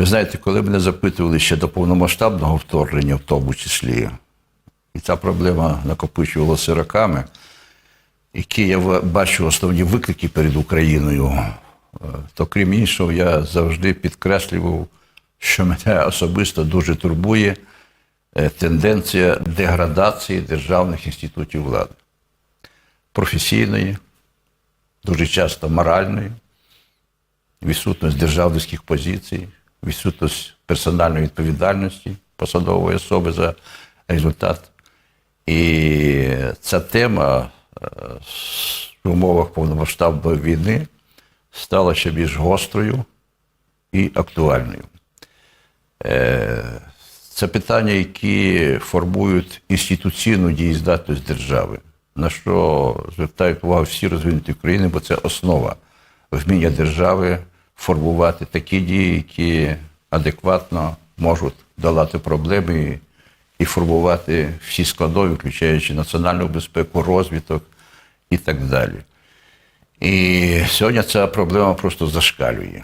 Ви знаєте, коли мене запитували ще до повномасштабного вторгнення, в тому числі, і ця проблема накопичувалася роками, які я бачу основні виклики перед Україною, е, то крім іншого, я завжди підкреслював, що мене особисто дуже турбує е, тенденція деградації державних інститутів влади. Професійної, дуже часто моральної, відсутність державницьких позицій, відсутність персональної відповідальності посадової особи за результат. І ця тема е, в умовах повномасштабної війни стала ще більш гострою і актуальною. Е, Це питання, які формують інституційну дієздатність держави, на що звертають увагу всі розвинуті країни, бо це основа вміння держави формувати такі дії, які адекватно можуть долати проблеми і формувати всі складові, включаючи національну безпеку, розвиток і так далі. І сьогодні ця проблема просто зашкалює.